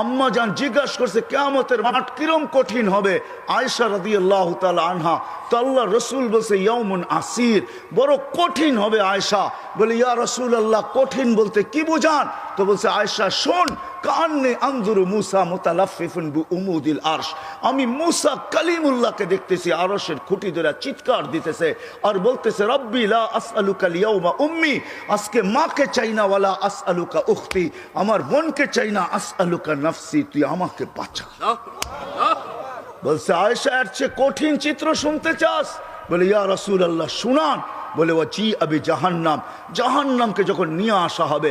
আম্মা যান জিজ্ঞাসা করছে, কেয়ামতের মাঠ কিরম কঠিন হবে? আয়সা রাদি আল্লাহ আনহা, তো রসুল বলছে ইয়মুন আসির, বড় কঠিন হবে আয়সা বলে, ইয়া রসুল আল্লাহ কঠিন বলতে কি বুঝান? তো বলছে আয়সা শোন, কান্নে আন্দুরু মুসা মোতালাফিফুন বু উমুদিল আরশ। আমি মুসা কালিমুল্লাহকে দেখতেছি, আরশের খুঁটি ধরে চিৎকার দিতেছে আর বলতেছে, রব্বি লা আসআলুকা লিয়াউমা উম্মি, আজকে মাকে চাই না, ওয়ালা আসআলুকা উখতি। আমার বোনকে চাই না, আসআলুকা নাফসি, তুই আমাকে বাঁচা। বলছে আয়সা এর চেয়ে কঠিন চিত্র শুনতে চাস? বলে, ইয়া রসুল আল্লাহ শুনান। বলে ও জি আবি জাহান্নাম জাহান্নামকে যখন নিয়ে আসা হবে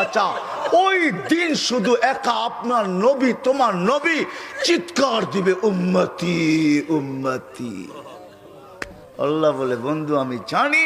ওই দিন শুধু একা আপনার নবী, তোমার নবী চিৎকার দিবে, উম্মতি উম্মতি। আল্লাহ বলে, বন্ধু, আমি জানি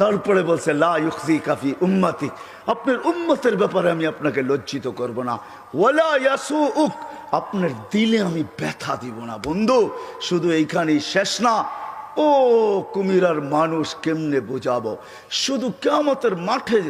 তারপরে বলছে, লা ইউখজি কাফি উম্মতি আপনার উম্মতের ব্যাপারে আমি আপনাকে লজ্জিত করব না। ওয়ালা ইয়াসু উক আপনার দিলে আমি ব্যথা দিব না, বন্ধু। শুধু এইখানেই শেষ না, ও কুমিরার মানুষ কেমনে বোঝাবো? শুধু কেমতের মাঠে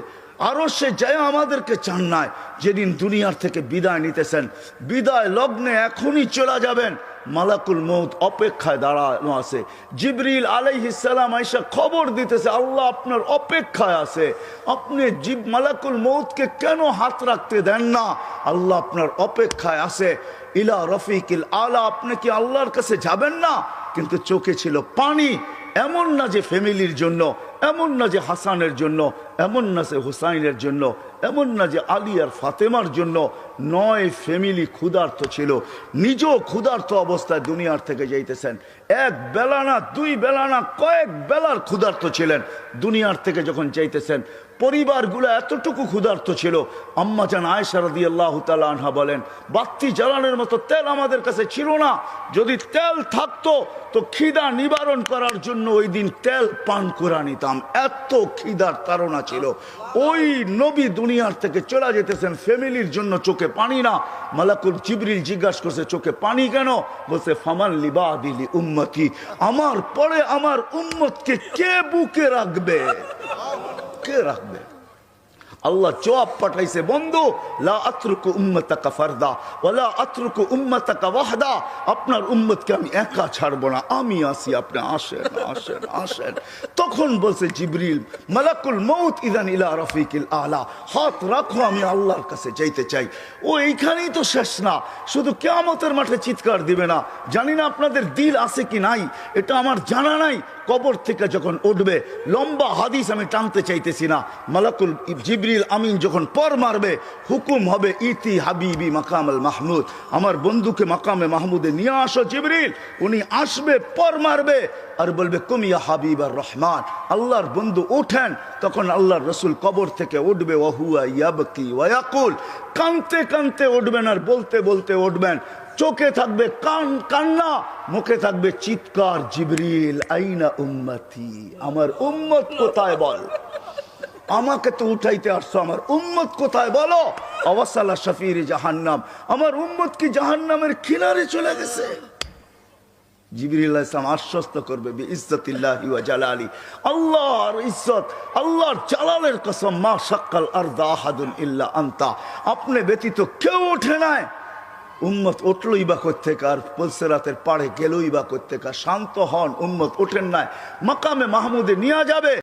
আরও সে যায় আমাদেরকে চান নাই যেদিন দুনিয়ার থেকে বিদায় নিতেছেন, বিদায় লগ্নে এখনই চলে যাবেন। মালাকুল মৌত অপেক্ষায় দাঁড়ানো আছে। জিবরিল আলাইহিসালাম আইসা খবর দিতেছে, আল্লাহ আপনার অপেক্ষায় আছে। আপনি জিব, মালাকুল মৌতকে কেন হাত রাখতে দেন না? আল্লাহ আপনার অপেক্ষায় আছে। ইলা রফিকিল আলা, আপনি কি আল্লাহর কাছে যাবেন না? কিন্তু চোখে ছিল পানি, এমন না যে ফ্যামিলির জন্য, এমন না যে হাসানের জন্য, এমন না যে হুসাইনের জন্য, এমন না যে আলী আর ফাতেমার জন্য নয় ফ্যামিলি ক্ষুধার্ত ছিল। নিজেও ক্ষুধার্ত অবস্থায় দুনিয়ার থেকে যাইতেছেন। এক বেলা না, দুই বেলা না, কয়েক বেলার ক্ষুধার্ত ছিলেন। দুনিয়ার থেকে যখন যাইতেছেন, পরিবারগুলো এতটুকু ক্ষুধার্ত ছিল। আম্মা যান জান আয়সারদি আল্লাহ আনহা বলেন, বাত্তি জ্বালানোর মতো তেল আমাদের কাছে ছিল না। যদি তেল থাকতো, তো খিদা নিবারণ করার জন্য ওই দিন তেল পান করা নিতাম। এত খিদার তারা ছিল। ওই নবী দুনিয়ার থেকে চলে যেতেছেন ফ্যামিলির জন্য চোখে পানি না। মালাকুল জিবরিল জিজ্ঞাসা করছে, চোখে পানি কেন? বলছে, ফামান লিবা দিলি উম্মতি আমার পরে আমার উম্মতকে কে বুকে রাখবে? কে রাখবে? আল্লাহ জবাব পাঠাইছে, বন্ধু, লা ওয়াহদা। আপনার উম্মতকে আমি একা ছাড়বো না, আমি আসি আপনি আসেন আসেন আসেন। তখন বলছে জিবরিল, মালাকুল মৌত ইদান ইলা রফিকিল আলা। হাত রাখো, আমি আল্লাহর কাছে যাইতে চাই। ও, এইখানেই তো শেষ না, শুধু কেয়ামতের মাঠে চিৎকার দিবে না। জানি না আপনাদের দিল আছে কি নাই, এটা আমার জানা নাই কবর থেকে যখন উঠবে, লম্বা হাদিস আমি টানতে চাইতেছি না। মালাকুল জিবরিল আমিন যখন পর মারবে, হুকুম হবে, ইতি হাবিবি মাকাম আল মাহমুদ। আমার বন্ধুকে মাকামে মাহমুদে নিয়ে আসো জিবরিল। উনি আসবে, পর মারবে, আর বলবে কুমিয়া হাবিব আর রহমান। আল্লাহর বন্ধু ওঠেন তখন আল্লাহর রসুল কবর থেকে উঠবে ওহুয়া ইয়াবকি ওয়াকুল কানতে কানতে উঠবেন আর বলতে বলতে উঠবেন চোখে থাকবে কান, কান্না, মুখে থাকবে চিৎকার, জিবরিল, আইনা উম্মতি? আমার উম্মত কোথায় বল? আমাকে তো উঠাইতে আসছো, আমার উম্মত কোথায় বলো? অবসালা শফির জাহান্নাম। আমার উম্মত কি জাহান্নামের কিনারে চলে গেছে? আশ্বস্ত করবে আল্লাহর কসম, মা আনতা। আপনি ব্যতীত কেউ ওঠে নাই। উম্মত উঠলই বা করতেকা আর পলসেরাতের পাড়ে গেলই বা করতেকা শান্ত হন, উম্মত ওঠেন নাই। মাকামে মাহমুদে নিয়ে যাবে।